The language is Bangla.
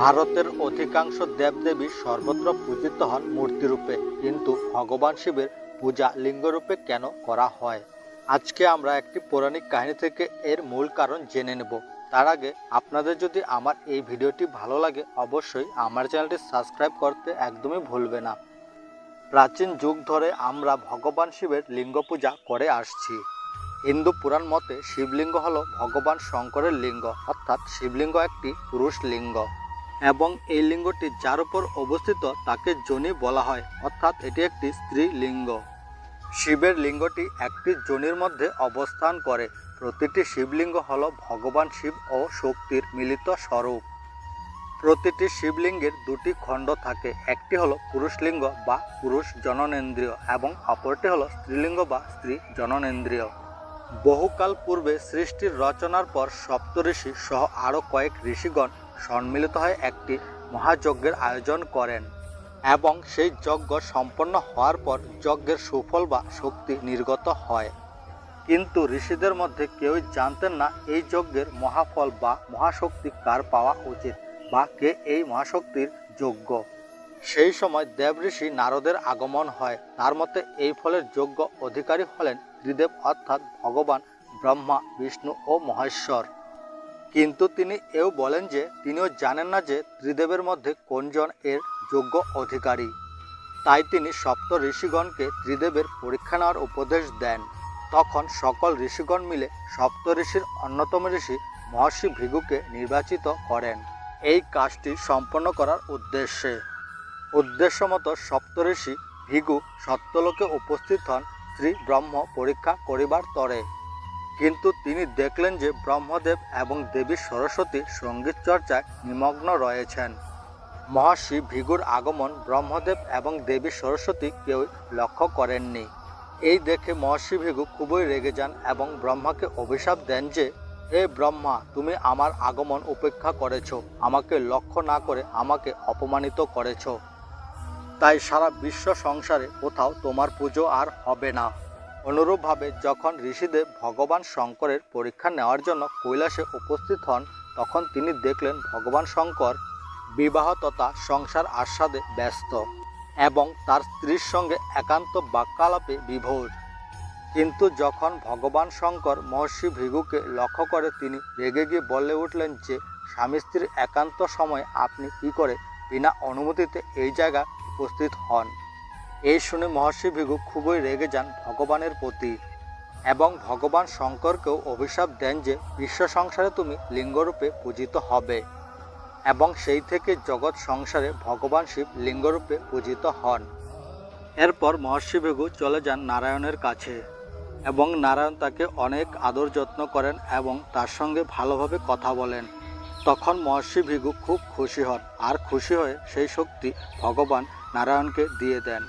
ভারতের অধিকাংশ দেবদেবী সর্বত্র পূজিত হন মূর্তিরূপে। কিন্তু ভগবান শিবের পূজা লিঙ্গরূপে কেন করা হয়? আজকে আমরা একটি পৌরাণিক কাহিনী থেকে এর মূল কারণ জেনে নেব। তার আগে আপনাদের যদি আমার এই ভিডিওটি ভালো লাগে, অবশ্যই আমার চ্যানেলটি সাবস্ক্রাইব করতে একদমই ভুলবে না। প্রাচীন যুগ ধরে আমরা ভগবান শিবের লিঙ্গ পূজা করে আসছি। হিন্দু পুরাণ মতে শিবলিঙ্গ হল ভগবান শঙ্করের লিঙ্গ, অর্থাৎ শিবলিঙ্গ একটি পুরুষ লিঙ্গ। এবং এই লিঙ্গটি যার উপর অবস্থিত তাকে জনি বলা হয়, অর্থাৎ এটি একটি স্ত্রী লিঙ্গ শিবের লিঙ্গটি একটি জনির মধ্যে অবস্থান করে। প্রতিটি শিবলিঙ্গ হল ভগবান শিব ও শক্তির মিলিত স্বরূপ। প্রতিটি শিবলিঙ্গের দুটি খণ্ড থাকে। একটি হলো পুরুষলিঙ্গ বা পুরুষ জননেন্দ্রিয় এবং অপরটি হলো স্ত্রীলিঙ্গ বা স্ত্রী জননেন্দ্রিয় বহুকাল পূর্বে সৃষ্টির রচনার পর সপ্তঋষি সহ আরও কয়েক ঋষিগণ সম্মিলিত হয়ে একটি মহাযজ্ঞের আয়োজন করেন এবং সেই যজ্ঞ সম্পন্ন হওয়ার পর যজ্ঞের সুফল বা শক্তি নির্গত হয়। কিন্তু ঋষিদের মধ্যে কেউই জানতেন না এই যজ্ঞের মহাফল বা মহাশক্তি কার পাওয়া উচিত বা কে এই মহাশক্তির যোগ্য। সেই সময় দেব ঋষি নারদের আগমন হয়। তার মতে এই ফলের যোগ্য অধিকারী হলেন ত্রিদেব অর্থাৎ ভগবান ব্রহ্মা, বিষ্ণু ও মহেশ্বর। কিন্তু তিনি এও বলেন যে, তিনিও জানেন না যে ত্রিদেবের মধ্যে কোনজন এর যোগ্য অধিকারী। তাই তিনি সপ্ত ঋষিগণকে ত্রিদেবের পরীক্ষা নেওয়ার উপদেশ দেন। তখন সকল ঋষিগণ মিলে সপ্ত ঋষির অন্যতম ঋষি মহর্ষি ভৃগুকে নির্বাচিত করেন। এই কাজটি সম্পন্ন করার উদ্দেশ্যে। উদ্দেশ্য মতো সপ্তঋষি ভিগু সত্যলোকে উপস্থিত হন শ্রী ব্রহ্ম পরীক্ষা করিবার তরে। কিন্তু তিনি দেখলেন যে ব্রহ্মদেব এবং দেবী সরস্বতী সংগীত চর্চায় নিমগ্ন রয়েছেন। মহর্ষি ভিগুর আগমন ব্রহ্মদেব এবং দেবী সরস্বতী কেউ লক্ষ্য করেননি। এই দেখে মহর্ষি ভিগু খুবই রেগে যান এবং ব্রহ্মাকে অভিশাপ দেন যে, হে ব্রহ্মা, তুমি আমার আগমন উপেক্ষা করেছ। আমাকে লক্ষ্য না করে আমাকে অপমানিত করেছ। তাই সারা বিশ্ব সংসারে কোথাও তোমার পুজো আর হবে না। অনুরূপভাবে যখন ঋষিদেব ভগবান শঙ্করের পরীক্ষা নেওয়ার জন্য কৈলাসে উপস্থিত হন, তখন তিনি দেখলেন ভগবান শঙ্কর বিবাহ তথা সংসার আস্বাদে ব্যস্ত এবং তার স্ত্রীর সঙ্গে একান্ত বাক্যালাপে বিভোর। কিন্তু যখন ভগবান শঙ্কর মহর্ষি ভৃগুকে লক্ষ্য করে, তিনি রেগে গিয়ে বলে উঠলেন যে, স্বামী স্ত্রীর একান্ত সময় আপনি কি করে বিনা অনুমতিতে এই জায়গায় উপস্থিত হন? এই শুনে মহর্ষি ভিগু খুবই রেগে যান ভগবানের প্রতি এবং ভগবান শঙ্করকেও অভিশাপ দেন যে বিশ্ব সংসারে তুমি লিঙ্গরূপে পূজিত হবে এবং সেই থেকে জগৎ সংসারে ভগবান শিব লিঙ্গরূপে পূজিত হন। এরপর মহর্ষি ভিগু চলে যান নারায়ণের কাছে এবং নারায়ণ তাকে অনেক আদর যত্ন করেন এবং তার সঙ্গে ভালোভাবে কথা বলেন। তখন মহর্ষি ভিগু খুব খুশি হন আর খুশি হয়ে সেই শক্তি ভগবান নারায়ণকে দিয়ে দেন।